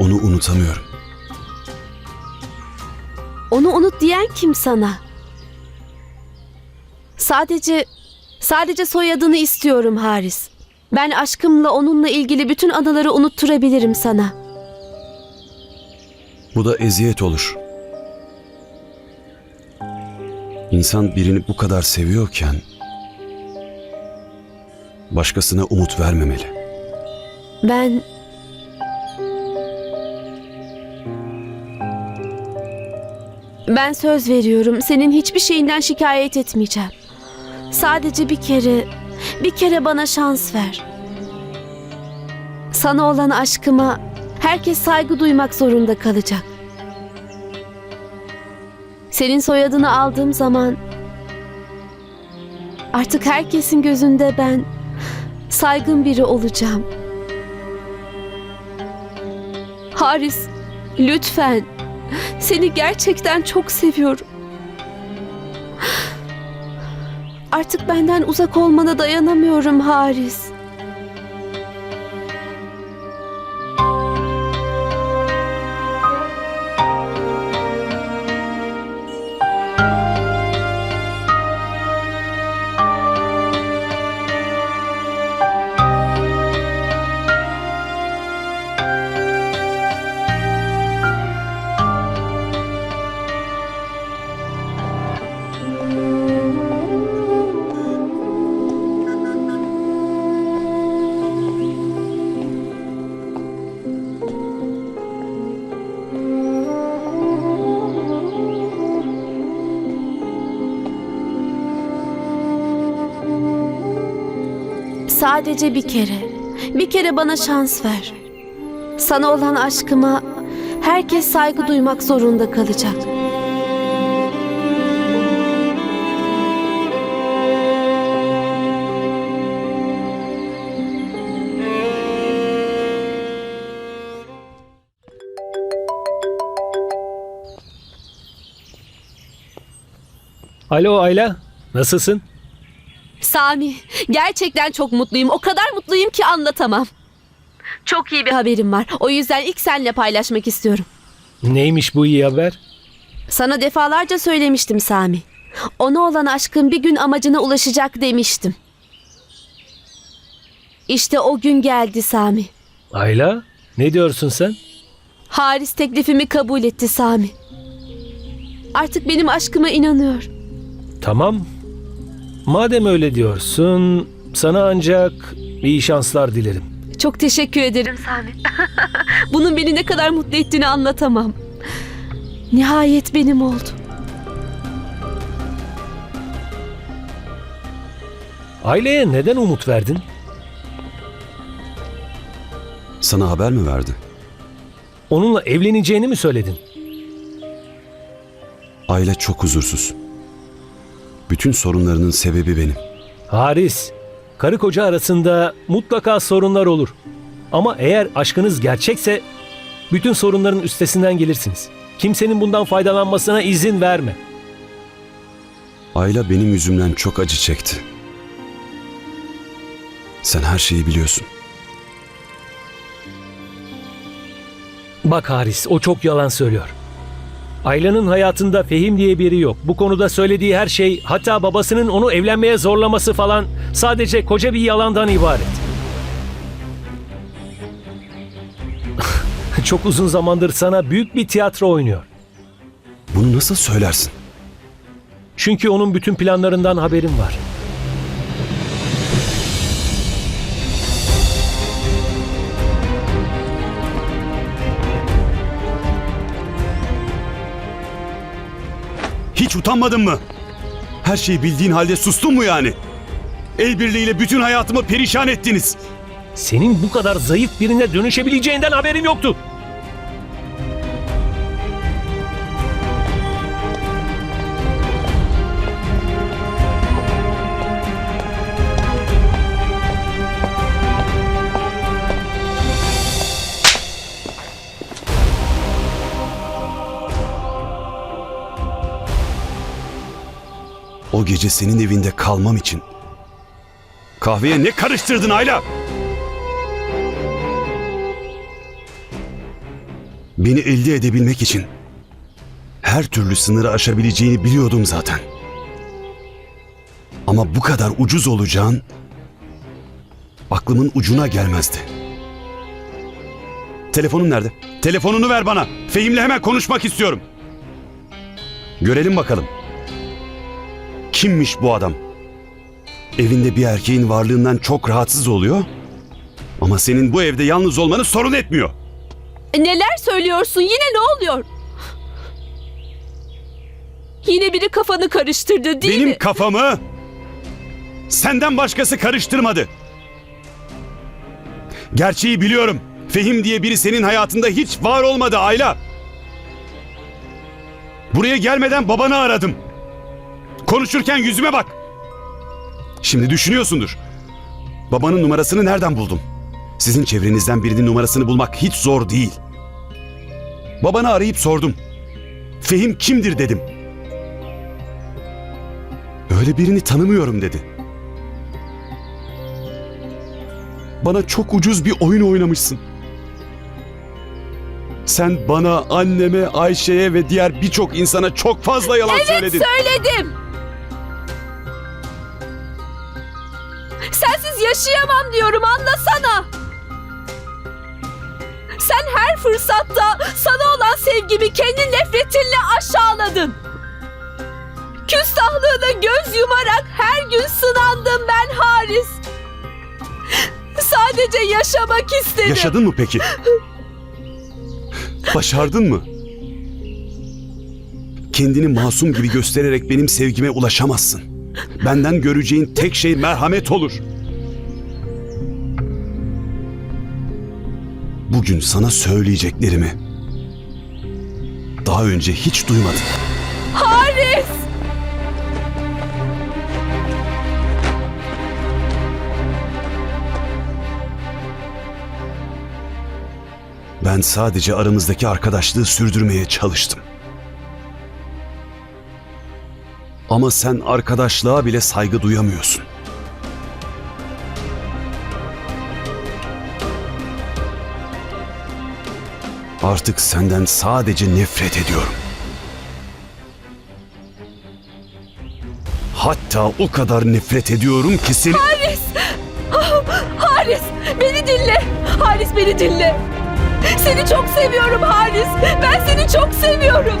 Onu unutamıyorum. Onu unut diyen kim sana? Sadece sadece soyadını istiyorum Haris. Ben aşkımla onunla ilgili bütün anıları unutturabilirim sana. Bu da eziyet olur. İnsan birini bu kadar seviyorken başkasına umut vermemeli. Ben Ben söz veriyorum. Senin hiçbir şeyinden şikayet etmeyeceğim. Sadece bir kere, bir kere bana şans ver. Sana olan aşkıma herkes saygı duymak zorunda kalacak. Senin soyadını aldığım zaman artık herkesin gözünde ben saygın biri olacağım. Haris, lütfen. Seni gerçekten çok seviyorum. Artık benden uzak olmana dayanamıyorum Haris. Sadece bir kere, bir kere bana şans ver. Sana olan aşkıma herkes saygı duymak zorunda kalacak. Alo Ayla, nasılsın? Sami, gerçekten çok mutluyum. O kadar mutluyum ki anlatamam. Çok iyi bir haberim var. O yüzden ilk seninle paylaşmak istiyorum. Neymiş bu iyi haber? Sana defalarca söylemiştim Sami. Ona olan aşkın bir gün amacına ulaşacak demiştim. İşte o gün geldi Sami. Ayla, ne diyorsun sen? Haris teklifimi kabul etti Sami. Artık benim aşkıma inanıyor. Tamam. Madem öyle diyorsun, sana ancak iyi şanslar dilerim. Çok teşekkür ederim Sami. Bunun beni ne kadar mutlu ettiğini anlatamam. Nihayet benim oldu. Aileye neden umut verdin? Sana haber mi verdi? Onunla evleneceğini mi söyledin? Aile çok huzursuz. Bütün sorunlarının sebebi benim. Haris, karı koca arasında mutlaka sorunlar olur. Ama eğer aşkınız gerçekse bütün sorunların üstesinden gelirsiniz. Kimsenin bundan faydalanmasına izin verme. Ayla benim yüzümden çok acı çekti. Sen her şeyi biliyorsun. Bak Haris, o çok yalan söylüyor. Ayla'nın hayatında Fehim diye biri yok. Bu konuda söylediği her şey, hatta babasının onu evlenmeye zorlaması falan sadece koca bir yalandan ibaret. çok uzun zamandır sana büyük bir tiyatro oynuyor. Bunu nasıl söylersin? Çünkü onun bütün planlarından haberim var. Utanmadın mı? Her şeyi bildiğin halde sustun mu yani? El birliğiyle bütün hayatımı perişan ettiniz. Senin bu kadar zayıf birine dönüşebileceğinden haberim yoktu. O gece senin evinde kalmam için. Kahveye ne karıştırdın Ayla? Beni elde edebilmek için her türlü sınırı aşabileceğini biliyordum zaten. Ama bu kadar ucuz olacağın aklımın ucuna gelmezdi. Telefonun nerede? Telefonunu ver bana. Fehim'le hemen konuşmak istiyorum. Görelim bakalım. Kimmiş bu adam? Evinde bir erkeğin varlığından çok rahatsız oluyor. Ama senin bu evde yalnız olmanı sorun etmiyor. E, Neler söylüyorsun? Yine ne oluyor? Yine biri kafanı karıştırdı değil Benim mi? kafamı senden başkası karıştırmadı. Gerçeği biliyorum. Fehim diye biri senin hayatında hiç var olmadı Ayla. Buraya gelmeden babanı aradım. Konuşurken yüzüme bak. Şimdi düşünüyorsundur. Babanın numarasını nereden buldum? Sizin çevrenizden birinin numarasını bulmak hiç zor değil. Babanı arayıp sordum. Fehim kimdir dedim. Öyle birini tanımıyorum dedi. Bana çok ucuz bir oyun oynamışsın. Sen bana, anneme, Ayşe'ye ve diğer birçok insana çok fazla yalan söyledin. Söyledim. Sensiz yaşayamam diyorum anlasana. Sen her fırsatta sana olan sevgimi kendi nefretinle aşağıladın. Küstahlığına göz yumarak her gün sınandım ben Haris. Sadece yaşamak istedim. Yaşadın mı peki? Başardın mı? Kendini masum gibi göstererek benim sevgime ulaşamazsın. Benden göreceğin tek şey merhamet olur. Bugün sana söyleyeceklerimi daha önce hiç duymadın. Haris! Ben sadece aramızdaki arkadaşlığı sürdürmeye çalıştım. Ama sen arkadaşlığa bile saygı duyamıyorsun. Artık senden sadece nefret ediyorum. Hatta o kadar nefret ediyorum ki seni... Haris! Haris! Beni dinle! Haris beni dinle! Seni çok seviyorum Haris! Ben seni çok seviyorum!